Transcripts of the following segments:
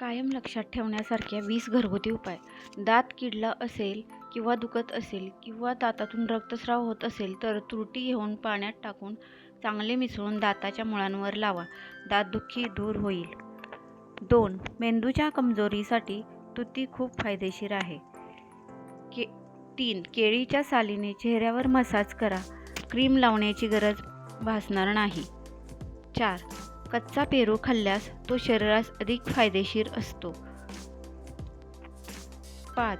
कायम लक्षात ठेवण्यासारख्या वीस घरगुती उपाय. दात किडला असेल किंवा दुखत असेल किंवा दातातून रक्तस्राव होत असेल तर तुरटी घेऊन पाण्यात टाकून चांगले मिसळून दाताच्या मुळांवर लावा. दातदुखी दूर होईल. दोन मेंदूच्या कमजोरीसाठी तुती खूप फायदेशीर आहे. के तीन केळीच्या सालीने चेहऱ्यावर मसाज करा. क्रीम लावण्याची गरज भासणार नाही. चार कच्चा पेरू खाल्ल्यास तो शरीरास अधिक फायदेशीर असतो. पाच.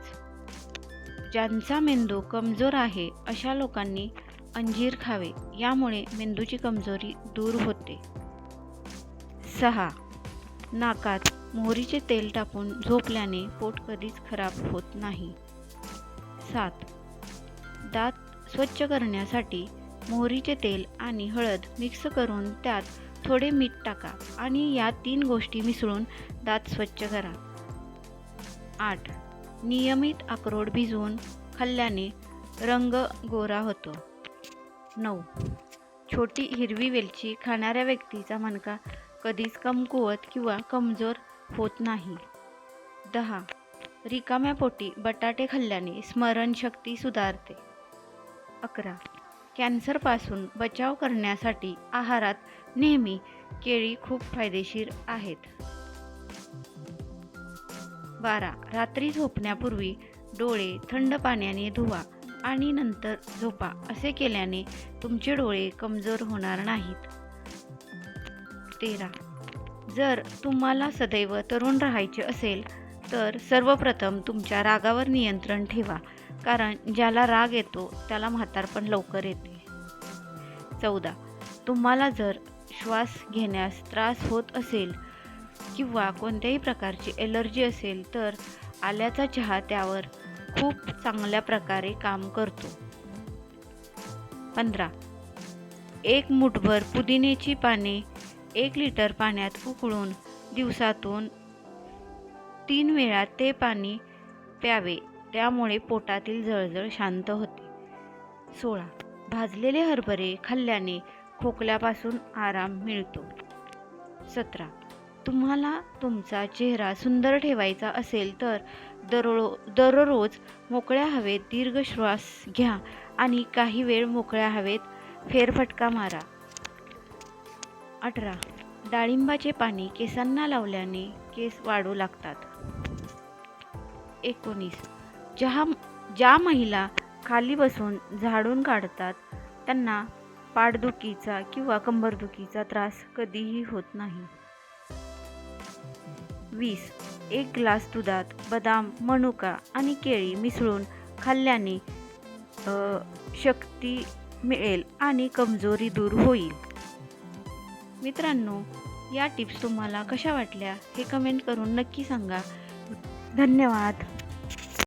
ज्यांचा मेंदू कमजोर आहे अशा लोकांनी अंजीर खावे यामुळे मेंदूची कमजोरी दूर होते. सहा. नाकात मोहरीचे तेल टाकून झोपल्याने पोट कधीच खराब होत नाही. सात. दात स्वच्छ करण्यासाठी मोहरीचे तेल आणि हळद मिक्स करून त्यात थोडे मीठ टाका आणि या तीन गोष्टी मिसळून दात स्वच्छ करा. आठ. नियमित अक्रोड भिजवून खाल्ल्याने रंग गोरा होतो. नऊ. छोटी हिरवी वेलची खाणाऱ्या व्यक्तीचा मणका कधीच कमकुवत किंवा कमजोर होत नाही. दहा. रिकाम्या पोटी बटाटे खाल्ल्याने स्मरणशक्ती सुधारते. अकरा. कॅन्सरपासून बचाव करण्यासाठी आहारात नेहमी केळी खूप फायदेशीर आहेत. बारा. रात्री झोपण्यापूर्वी डोळे थंड पाण्याने धुवा आणि नंतर झोपा. असे केल्याने तुमचे डोळे कमजोर होणार नाहीत. तेरा. जर तुम्हाला सदैव तरुण राहायचे असेल तर सर्वप्रथम तुमच्या रागावर नियंत्रण ठेवा. कारण ज्याला राग येतो त्याला म्हातारपण लवकर येते. चौदा. तुम्हाला जर श्वास घेण्यास त्रास होत असेल किंवा कोणत्याही प्रकारची एलर्जी असेल तर आल्याचा चहा त्यावर खूप चांगल्या प्रकारे काम करतो. पंधरा. एक मुठभर पुदिनेची पाने एक लिटर पाण्यात उकळून दिवसातून तीन वेळा ते पाणी प्यावे. त्यामुळे पोटातील जळजळ शांत होते. सोळा. भाजलेले हरभरे खाल्ल्याने खोकल्यापासून आराम मिळतो. सतरा. तुम्हाला तुमचा चेहरा सुंदर ठेवायचा असेल तर दररो दररोज मोकळ्या हवेत दीर्घ श्वास घ्या आणि काही वेळ मोकळ्या हवेत फेरफटका मारा. अठरा. डाळिंबाचे पाणी केसांना लावल्याने केस वाढू लागतात. एकोणीस. ज्या ज्या महिला खाली बसून झाडून काढतात त्यांना पाठदुखीचा किंवा कंबरदुखीचा त्रास कधीही होत नाही. वीस. एक ग्लास दुधात बदाम मनुका आणि केळी मिसळून खाल्ल्याने शक्ती मिळेल आणि कमजोरी दूर होईल. मित्रांनो या टिप्स तुम्हाला कशा वाटल्या हे कमेंट करून नक्की सांगा. धन्यवाद.